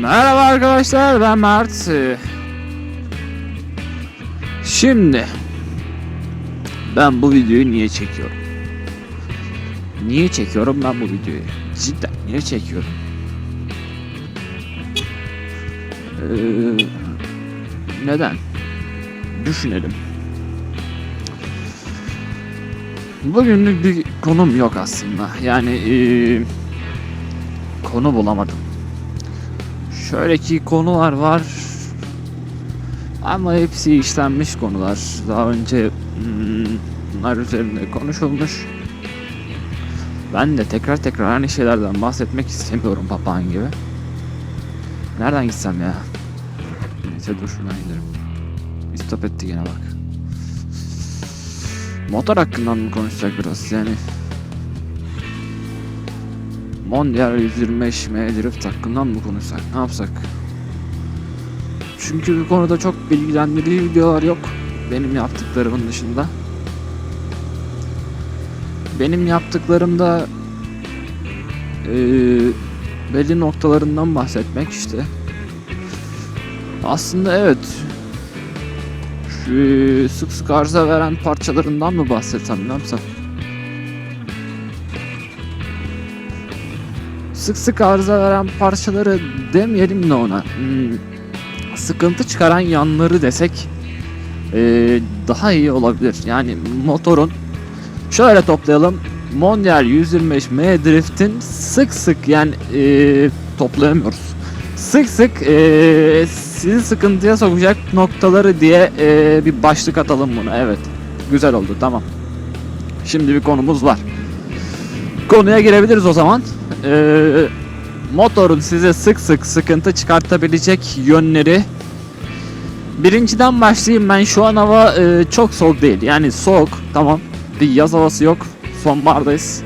Merhaba arkadaşlar ben Mert. Şimdi ben bu videoyu niye çekiyorum? Niye çekiyorum ben bu videoyu? Cidden niye çekiyorum? Ee, neden? Düşünelim. Bugünlük bir konum yok aslında. Yani ee, konu bulamadım. Şöyle ki konular var. Ama hepsi işlenmiş konular. Daha önce hmm, bunlar üzerinde konuşulmuş. Ben de tekrar tekrar aynı şeylerden bahsetmek istemiyorum papağan gibi. Nereden gitsem ya? Neyse dur şuradan gidelim. Bir stop etti gene bak. Motor hakkından mı konuşacak biraz yani? Mondial 125 M Drift hakkından mı konuşsak? Ne yapsak? Çünkü bu konuda çok bilgilendirici videolar yok. Benim yaptıklarımın dışında. Benim yaptıklarımda eee belli noktalarından bahsetmek işte. Aslında evet. Şu sık sık arıza veren parçalarından mı bahsetsem ne yapsam? Sık sık arıza veren parçaları demeyelim de ona. Hmm, sıkıntı çıkaran yanları desek eee, daha iyi olabilir. Yani motorun şöyle toplayalım. Mondial 125 M Drift'in sık sık yani eee, toplayamıyoruz. Sık sık eee, sizi sıkıntıya sokacak noktaları diye eee, bir başlık atalım buna. Evet. Güzel oldu. Tamam. Şimdi bir konumuz var. Konuya girebiliriz o zaman. Eee motorun size sık sık sıkıntı çıkartabilecek yönleri. Birinciden başlayayım ben. Şu an hava e, çok soğuk değil. Yani soğuk tamam. Bir yaz havası yok. Sonbahardayız.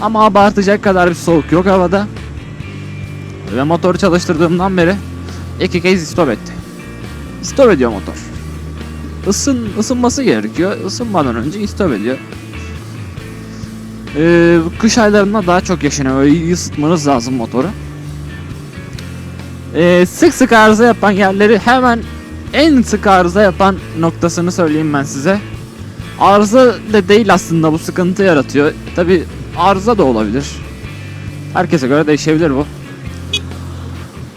Ama abartacak kadar bir soğuk yok havada. Ve motoru çalıştırdığımdan beri iki kez stop etti. Stop ediyor motor. Isın, ısınması gerekiyor. Isınmadan önce stop ediyor ee, kış aylarında daha çok yaşanıyor. Öyle ısıtmanız lazım motoru. Ee, sık sık arıza yapan yerleri hemen en sık arıza yapan noktasını söyleyeyim ben size. Arıza da değil aslında bu sıkıntı yaratıyor. Tabi arıza da olabilir. Herkese göre değişebilir bu.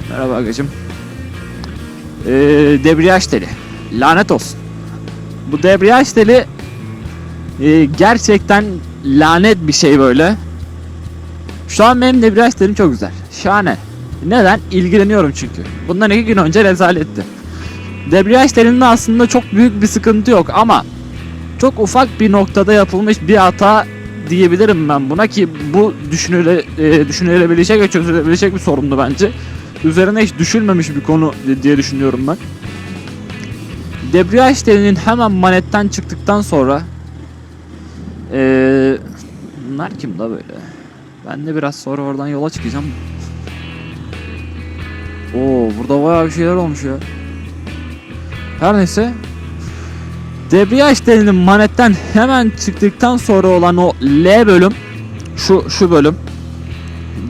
Merhaba agacım. Ee, debriyaj teli. Lanet olsun. Bu debriyaj teli e, gerçekten lanet bir şey böyle. Şu an benim telim çok güzel. Şahane. Neden? İlgileniyorum çünkü. Bundan iki gün önce rezaletti. Debriyaj telinde aslında çok büyük bir sıkıntı yok ama çok ufak bir noktada yapılmış bir hata diyebilirim ben buna ki bu düşünüle, e, düşünülebilecek ve çözülebilecek bir sorundu bence. Üzerine hiç düşünmemiş bir konu diye düşünüyorum ben. Debriyaj telinin hemen manetten çıktıktan sonra ee, bunlar kim da böyle? Ben de biraz sonra oradan yola çıkacağım. Oo burada bayağı bir şeyler olmuş ya. Her neyse. Debriyaj telinin manetten hemen çıktıktan sonra olan o L bölüm şu şu bölüm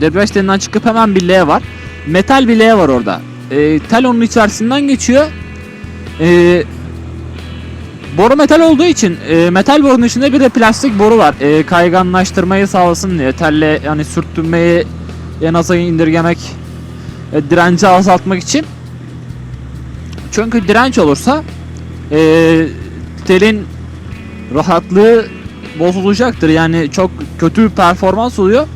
debriyaj telinden çıkıp hemen bir L var. Metal bir L var orada. Ee, tel onun içerisinden geçiyor. Ee, Boru metal olduğu için e, metal borunun içinde bir de plastik boru var. E, kayganlaştırmayı sağlasın diye. Telle yani sürtünmeyi en aza indirgemek, e, direnci azaltmak için. Çünkü direnç olursa e, telin rahatlığı bozulacaktır. Yani çok kötü bir performans oluyor.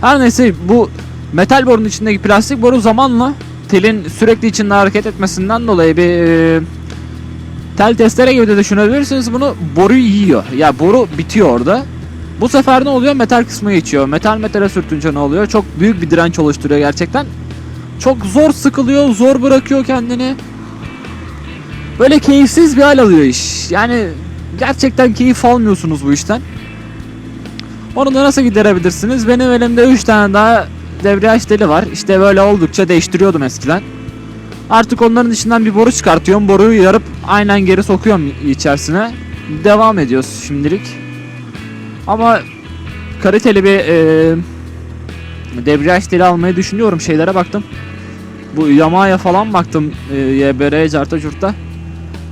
Her neyse bu metal borunun içindeki plastik boru zamanla telin sürekli içinde hareket etmesinden dolayı bir e, Tel testere gibi de düşünebilirsiniz bunu boruyu yiyor. Ya boru bitiyor orada. Bu sefer ne oluyor? Metal kısmı geçiyor. Metal metale sürtünce ne oluyor? Çok büyük bir direnç oluşturuyor gerçekten. Çok zor sıkılıyor, zor bırakıyor kendini. Böyle keyifsiz bir hal alıyor iş. Yani gerçekten keyif almıyorsunuz bu işten. Onu da nasıl giderebilirsiniz? Benim elimde 3 tane daha debriyaj teli var. İşte böyle oldukça değiştiriyordum eskiden. Artık onların içinden bir boru çıkartıyorum. Boruyu yarıp aynen geri sokuyorum içerisine. Devam ediyoruz şimdilik. Ama kaliteli bir e, debriyaj teli almayı düşünüyorum. Şeylere baktım. Bu Yamaha'ya falan baktım e, YBR'ye carta curta.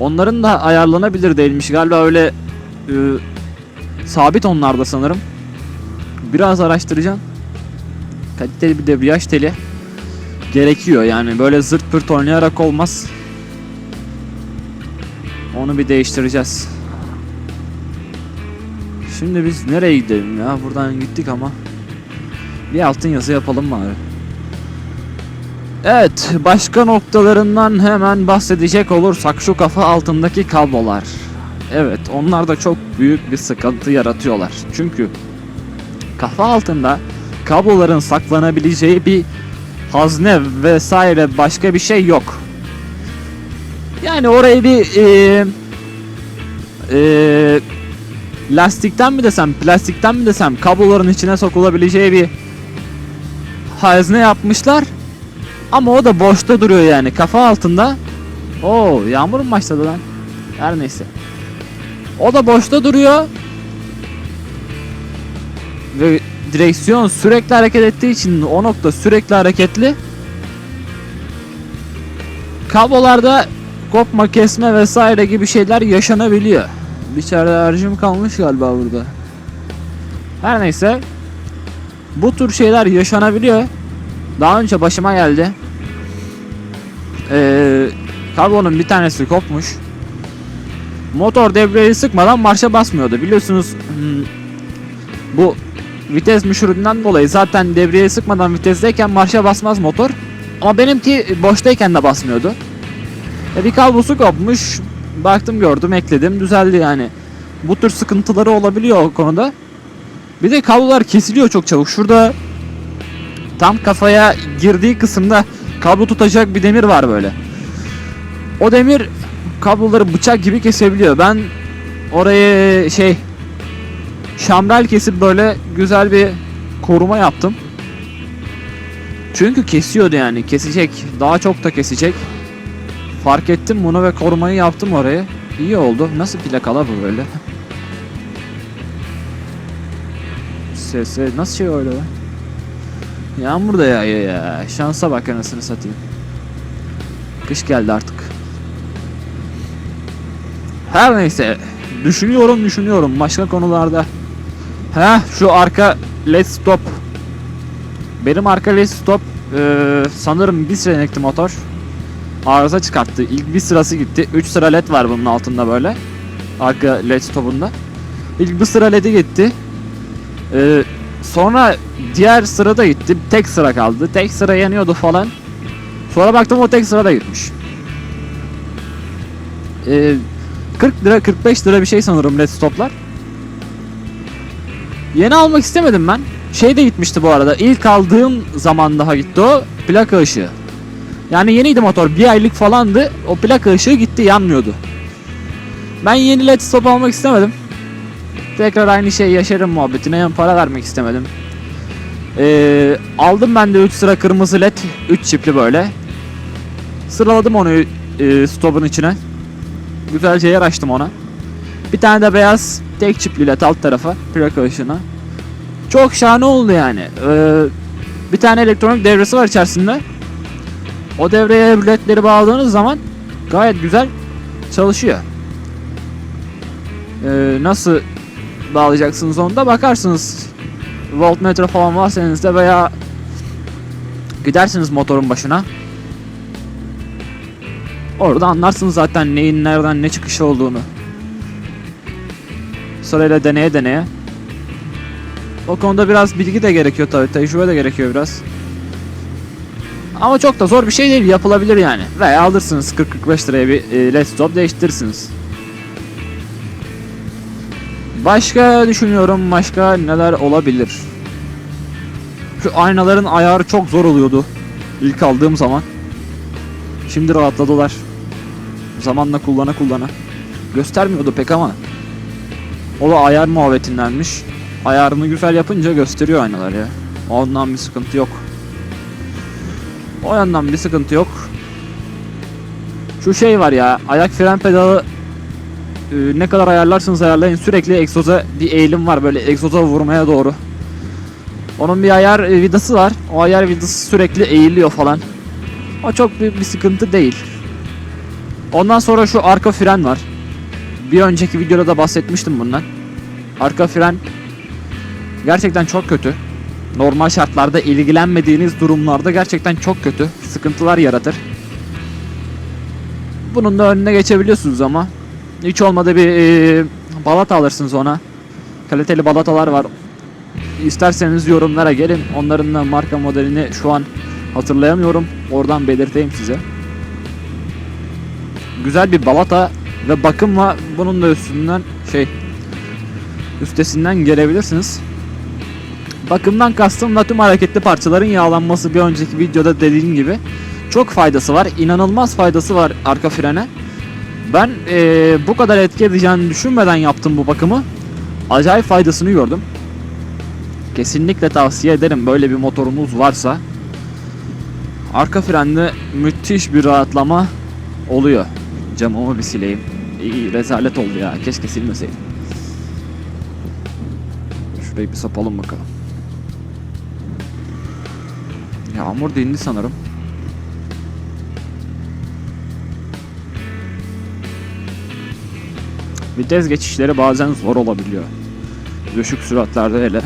Onların da ayarlanabilir değilmiş. Galiba öyle e, sabit onlarda sanırım. Biraz araştıracağım. Kaliteli bir debriyaj teli gerekiyor yani böyle zırt pırt oynayarak olmaz. Onu bir değiştireceğiz. Şimdi biz nereye gidelim ya? Buradan gittik ama. Bir altın yazı yapalım bari. Evet, başka noktalarından hemen bahsedecek olursak şu kafa altındaki kablolar. Evet, onlar da çok büyük bir sıkıntı yaratıyorlar. Çünkü kafa altında kabloların saklanabileceği bir hazne vesaire başka bir şey yok. Yani orayı bir eee eee lastikten mi desem, plastikten mi desem kabloların içine sokulabileceği bir hazne yapmışlar. Ama o da boşta duruyor yani kafa altında. Oo yağmur mu başladı lan? Her neyse. O da boşta duruyor. Ve direksiyon sürekli hareket ettiği için o nokta sürekli hareketli. Kablolarda kopma kesme vesaire gibi şeyler yaşanabiliyor. Bir içeride harcım kalmış galiba burada. Her neyse. Bu tür şeyler yaşanabiliyor. Daha önce başıma geldi. Ee, kablonun bir tanesi kopmuş. Motor debriyajı sıkmadan marşa basmıyordu. Biliyorsunuz hmm, bu vites müşüründen dolayı zaten devreye sıkmadan vitesteyken marşa basmaz motor. Ama benimki boştayken de basmıyordu. E bir kablosu kopmuş. Baktım gördüm ekledim düzeldi yani. Bu tür sıkıntıları olabiliyor o konuda. Bir de kablolar kesiliyor çok çabuk. Şurada tam kafaya girdiği kısımda kablo tutacak bir demir var böyle. O demir kabloları bıçak gibi kesebiliyor. Ben oraya şey şamrel kesip böyle güzel bir koruma yaptım. Çünkü kesiyordu yani kesecek. Daha çok da kesecek. Fark ettim bunu ve korumayı yaptım oraya. İyi oldu. Nasıl plakalar bu böyle? Sese nasıl şey öyle? Yağmur da yağıyor ya. Şansa bak anasını satayım. Kış geldi artık. Her neyse. Düşünüyorum düşünüyorum başka konularda. Heh şu arka let's stop. Benim arka let's stop eee, sanırım bir senelikti motor. Arıza çıkarttı. İlk bir sırası gitti. 3 sıra led var bunun altında böyle. Arka led stopunda. İlk bir sıra ledi gitti. Eee, sonra diğer sırada gitti. Tek sıra kaldı. Tek sıra yanıyordu falan. Sonra baktım o tek sırada gitmiş. Eee 40 lira 45 lira bir şey sanırım led stoplar. Yeni almak istemedim ben. Şey de gitmişti bu arada. İlk aldığım zaman daha gitti o. Plaka ışığı. Yani yeniydi motor. Bir aylık falandı. O plaka ışığı gitti yanmıyordu. Ben yeni led stop almak istemedim. Tekrar aynı şey yaşarım muhabbetine. Yani para vermek istemedim. Ee, aldım ben de 3 sıra kırmızı led. 3 çipli böyle. Sıraladım onu e, stopun içine. Güzelce yer açtım ona. Bir tane de beyaz tek çipli led alt tarafa plaka ışığına. Çok şahane oldu yani. Ee, bir tane elektronik devresi var içerisinde. O devreye ledleri bağladığınız zaman gayet güzel çalışıyor. Ee, nasıl bağlayacaksınız onu da bakarsınız. Voltmetre falan varsa elinizde veya gidersiniz motorun başına. Orada anlarsınız zaten neyin nereden ne çıkışı olduğunu. Sırayla deneye deneye. O konuda biraz bilgi de gerekiyor tabii. Tecrübe de gerekiyor biraz. Ama çok da zor bir şey değil. Yapılabilir yani. Veya alırsınız 40-45 liraya bir e, stop değiştirirsiniz. Başka düşünüyorum. Başka neler olabilir? Şu aynaların ayarı çok zor oluyordu. İlk aldığım zaman. Şimdi rahatladılar. Zamanla kullana kullana. Göstermiyordu pek ama. O da ayar muhabbetindenmiş. Ayarını güzel yapınca gösteriyor aynalar ya. Ondan bir sıkıntı yok. O yandan bir sıkıntı yok. Şu şey var ya ayak fren pedalı e, ne kadar ayarlarsınız ayarlayın sürekli egzoza bir eğilim var böyle egzoza vurmaya doğru. Onun bir ayar e, vidası var. O ayar vidası sürekli eğiliyor falan. O çok büyük bir sıkıntı değil. Ondan sonra şu arka fren var. Bir önceki videoda da bahsetmiştim bundan. Arka fren gerçekten çok kötü. Normal şartlarda ilgilenmediğiniz durumlarda gerçekten çok kötü. Sıkıntılar yaratır. Bunun da önüne geçebiliyorsunuz ama. Hiç olmadı bir e, balata alırsınız ona. Kaliteli balatalar var. İsterseniz yorumlara gelin. Onların da marka modelini şu an hatırlayamıyorum. Oradan belirteyim size. Güzel bir balata ve bakımla bunun da üstünden şey üstesinden gelebilirsiniz. Bakımdan kastım da tüm hareketli parçaların yağlanması bir önceki videoda dediğim gibi çok faydası var. İnanılmaz faydası var arka frene. Ben eee, bu kadar etki edeceğini düşünmeden yaptım bu bakımı. Acayip faydasını gördüm. Kesinlikle tavsiye ederim böyle bir motorunuz varsa. Arka frende müthiş bir rahatlama oluyor. Camımı bir sileyim. İyi rezalet oldu ya. Keşke silmeseydim. Şurayı bir sapalım bakalım. Yağmur dindi sanırım. Vites geçişleri bazen zor olabiliyor. Düşük süratlerde hele.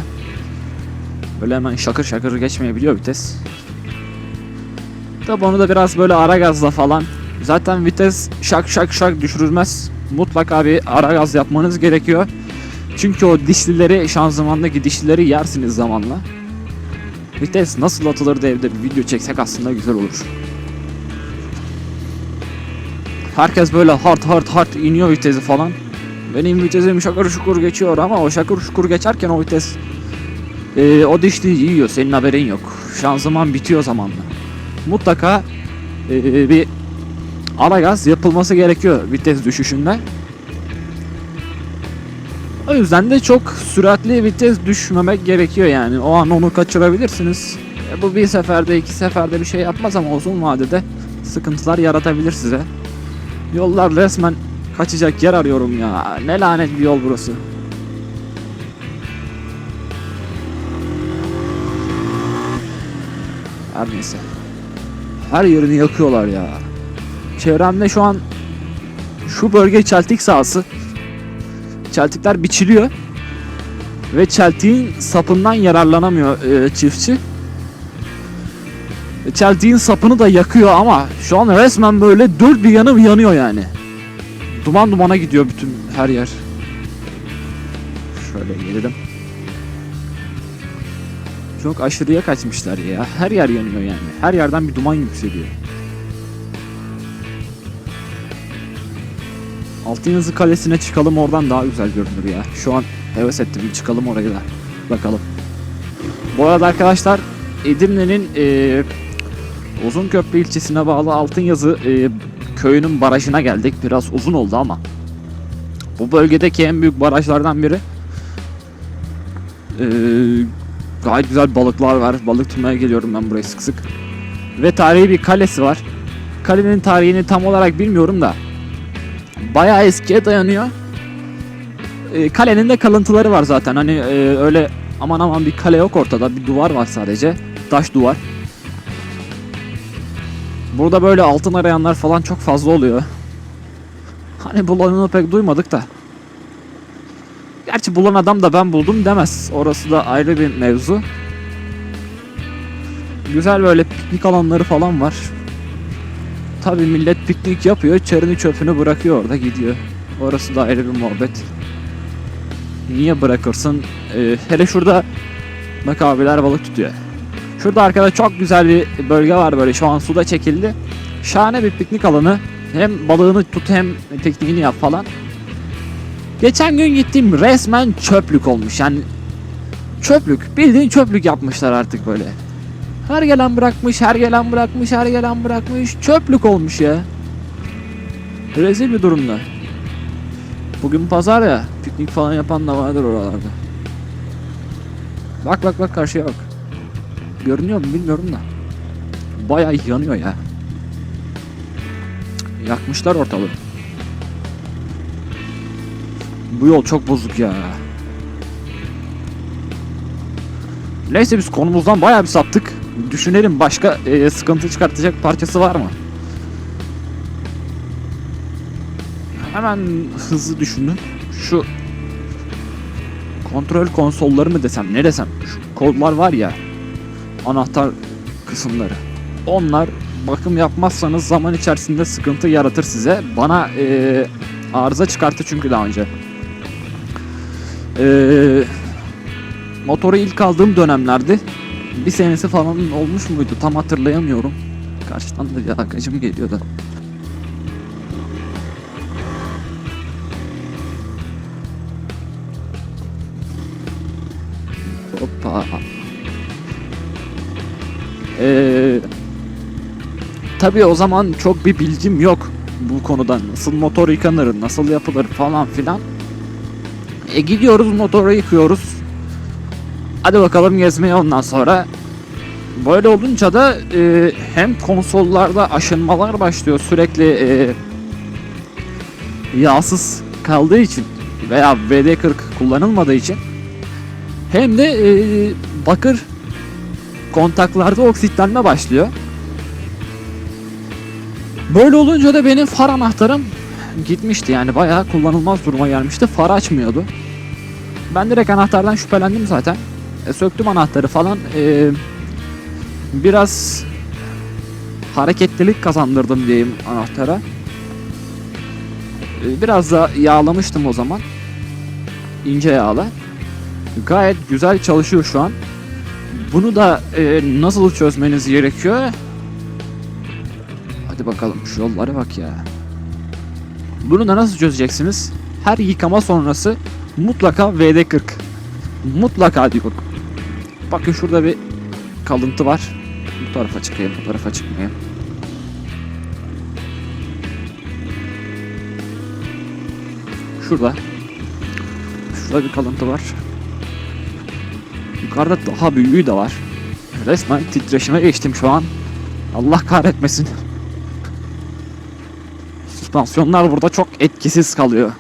Böyle hemen şakır şakır geçmeyebiliyor vites. Tabi onu da biraz böyle ara gazla falan. Zaten vites şak şak şak düşürülmez. Mutlaka bir ara gaz yapmanız gerekiyor. Çünkü o dişlileri şanzımandaki dişlileri yersiniz zamanla. Vites nasıl atılır diye evde bir video çeksek aslında güzel olur. Herkes böyle hard hard hard iniyor vitesi falan. Benim vitesim şakır şukur geçiyor ama o şakır şukur geçerken o vites e, o dişliği yiyor senin haberin yok. Şanzıman bitiyor zamanla. Mutlaka e, bir ara gaz yapılması gerekiyor vites düşüşünde. O yüzden de çok süratli vites düşmemek gerekiyor yani. O an onu kaçırabilirsiniz. E, bu bir seferde iki seferde bir şey yapmaz ama uzun vadede sıkıntılar yaratabilir size. Yollar resmen kaçacak yer arıyorum ya. Ne lanet bir yol burası. Her neyse. Her yerini yakıyorlar ya. Çevremde şu an şu bölge çeltik sahası. Çeltikler biçiliyor. Ve çeltiğin sapından yararlanamıyor e, çiftçi. Çeltiğin sapını da yakıyor ama şu an resmen böyle dört bir yanı yanıyor yani. Duman dumana gidiyor bütün her yer. Şöyle gelelim. Çok aşırıya kaçmışlar ya. Her yer yanıyor yani. Her yerden bir duman yükseliyor. Altınyazı Kalesi'ne çıkalım oradan daha güzel görünür ya. Şu an heves ettim çıkalım oraya da. Bakalım. Bu arada arkadaşlar Edirne'nin eee Uzunköprü ilçesine bağlı Altınyazı eee köyünün barajına geldik. Biraz uzun oldu ama. Bu bölgedeki en büyük barajlardan biri. Eee gayet güzel balıklar var. Balık tutmaya geliyorum ben buraya sık sık. Ve tarihi bir kalesi var. Kalenin tarihini tam olarak bilmiyorum da bayağı eskiye dayanıyor. Ee, kalenin de kalıntıları var zaten. Hani e, öyle aman aman bir kale yok ortada. Bir duvar var sadece. Taş duvar. Burada böyle altın arayanlar falan çok fazla oluyor. Hani bulanını pek duymadık da. Gerçi bulan adam da ben buldum demez. Orası da ayrı bir mevzu. Güzel böyle piknik alanları falan var. Tabi millet piknik yapıyor, çerini çöpünü bırakıyor orada gidiyor. Orası da ayrı bir muhabbet. Niye bırakırsın? Ee, hele şurada bak abiler balık tutuyor. Şurada arkada çok güzel bir bölge var böyle şu an suda çekildi. Şahane bir piknik alanı. Hem balığını tut hem pikniğini yap falan. Geçen gün gittiğim resmen çöplük olmuş yani çöplük bildiğin çöplük yapmışlar artık böyle. Her gelen bırakmış, her gelen bırakmış, her gelen bırakmış. Çöplük olmuş ya. Rezil bir durumda. Bugün pazar ya. Piknik falan yapan da vardır oralarda. Bak bak bak karşıya bak. Görünüyor mu bilmiyorum da. Bayağı yanıyor ya. Yakmışlar ortalığı. Bu yol çok bozuk ya. Neyse biz konumuzdan bayağı bir saptık. Düşünelim başka e, sıkıntı çıkartacak parçası var mı? Hemen hızlı düşündüm. Şu kontrol konsolları mı desem ne desem şu kodlar var ya anahtar kısımları. Onlar bakım yapmazsanız zaman içerisinde sıkıntı yaratır size. Bana e, arıza çıkarttı çünkü daha önce. E, motoru ilk aldığım dönemlerde bir senesi falan olmuş muydu tam hatırlayamıyorum. Karşıdan da bir arkadaşım geliyordu. Hoppa. Ee, tabii o zaman çok bir bilgim yok bu konuda. Nasıl motor yıkanır, nasıl yapılır falan filan. E gidiyoruz motoru yıkıyoruz. Hadi bakalım gezmeye ondan sonra. Böyle olunca da e, hem konsollarda aşınmalar başlıyor sürekli e, yağsız kaldığı için veya VD40 kullanılmadığı için hem de e, bakır kontaklarda oksitlenme başlıyor. Böyle olunca da benim far anahtarım gitmişti yani bayağı kullanılmaz duruma gelmişti. Far açmıyordu. Ben direkt anahtardan şüphelendim zaten. E, söktüm anahtarı falan. E, biraz hareketlilik kazandırdım diyeyim anahtara. E, biraz da yağlamıştım o zaman. İnce yağla. Gayet güzel çalışıyor şu an. Bunu da e, nasıl çözmeniz gerekiyor? Hadi bakalım şu yollara bak ya. Bunu da nasıl çözeceksiniz? Her yıkama sonrası mutlaka VD40. Mutlaka diyorum. Bakın şurada bir kalıntı var. Bu tarafa çıkayım, bu tarafa çıkmayayım. Şurada. Şurada bir kalıntı var. Yukarıda daha büyüğü de var. Resmen titreşime geçtim şu an. Allah kahretmesin. Süspansiyonlar burada çok etkisiz kalıyor.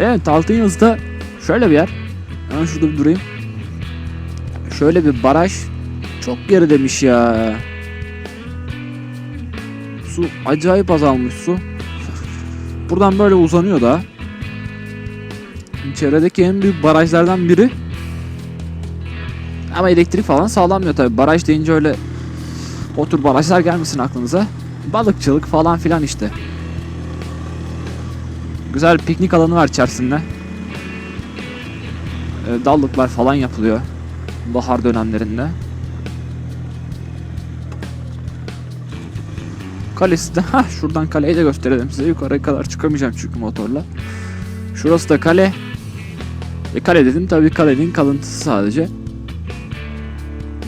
Evet altın yazıda şöyle bir yer. Hemen şurada bir durayım. Şöyle bir baraj. Çok geri demiş ya. Su acayip azalmış su. Buradan böyle uzanıyor da. Çevredeki en büyük barajlardan biri. Ama elektrik falan sağlanmıyor tabi. Baraj deyince öyle o tür barajlar gelmesin aklınıza. Balıkçılık falan filan işte. Güzel bir piknik alanı var içerisinde. Ee, dallıklar falan yapılıyor. Bahar dönemlerinde. Kalesi de ha şuradan kaleyi de gösterelim size. Yukarıya kadar çıkamayacağım çünkü motorla. Şurası da kale. E kale dedim tabii kalenin kalıntısı sadece.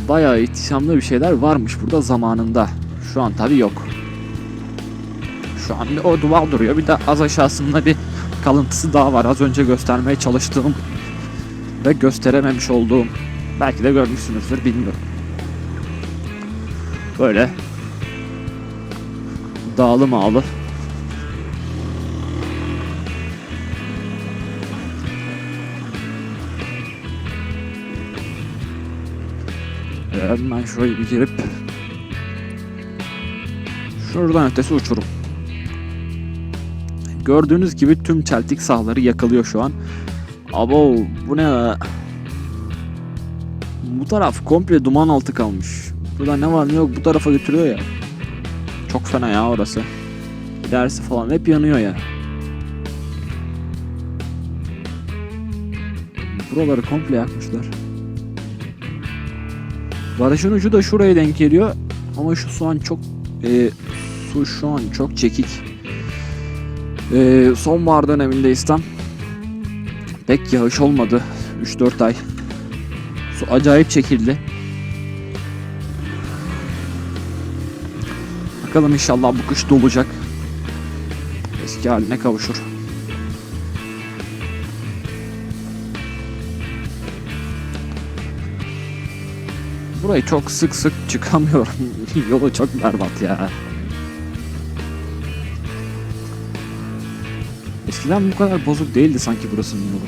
Bayağı ihtişamlı bir şeyler varmış burada zamanında. Şu an tabii yok. Şu an bir o duvar duruyor. Bir de az aşağısında bir kalıntısı daha var. Az önce göstermeye çalıştığım ve gösterememiş olduğum. Belki de görmüşsünüzdür bilmiyorum. Böyle dağlı mağlı. Hemen şurayı bir girip Şuradan ötesi uçurum. Gördüğünüz gibi tüm çeltik sahaları yakılıyor şu an. Abo bu ne? Bu taraf komple duman altı kalmış. Burada ne var ne yok bu tarafa götürüyor ya. Çok fena ya orası. İlerisi falan hep yanıyor ya. Buraları komple yakmışlar. Barajın ucu da şuraya denk geliyor. Ama şu su an çok e, su şu an çok çekik. E, sonbahar dönemindeyiz tam. Pek yağış olmadı 3-4 ay. Su acayip çekildi. Bakalım inşallah bu kış dolacak. Eski haline kavuşur. Burayı çok sık sık çıkamıyorum. Yolu çok berbat ya. Eskiden bu kadar bozuk değildi sanki burasının yolu.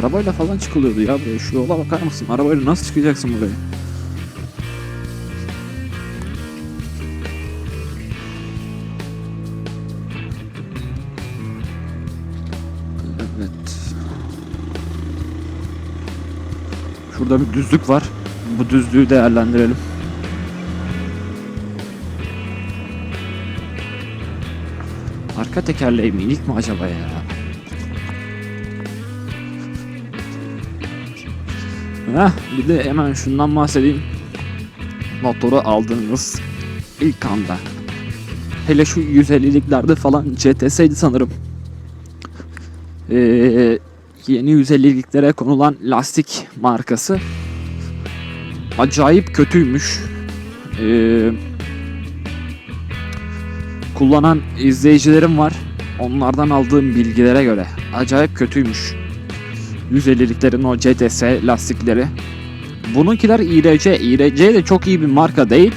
Arabayla falan çıkılıyordu ya buraya. Şu yola bakar mısın? Arabayla nasıl çıkacaksın buraya? Evet. Şurada bir düzlük var. Bu düzlüğü değerlendirelim. Arka tekerleği minik mi acaba ya? Heh, bir de hemen şundan bahsedeyim. Motoru aldığınız ilk anda. Hele şu 150'liklerde falan CTS'ydi sanırım. Ee, yeni 150'liklere konulan lastik markası acayip kötüymüş. Ee, kullanan izleyicilerim var. Onlardan aldığım bilgilere göre acayip kötüymüş. 150'liklerin o CTS lastikleri. Bununkiler IRC. IRC de çok iyi bir marka değil.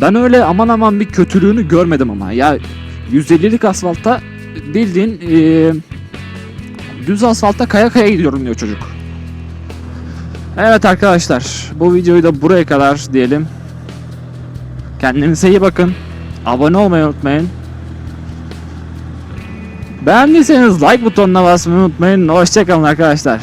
Ben öyle aman aman bir kötülüğünü görmedim ama. Ya 150'lik asfalta bildiğin eee, düz asfalta kaya kaya gidiyorum diyor çocuk. Evet arkadaşlar bu videoyu da buraya kadar diyelim. Kendinize iyi bakın. Abone olmayı unutmayın. Beğendiyseniz like butonuna basmayı unutmayın. Hoşçakalın arkadaşlar.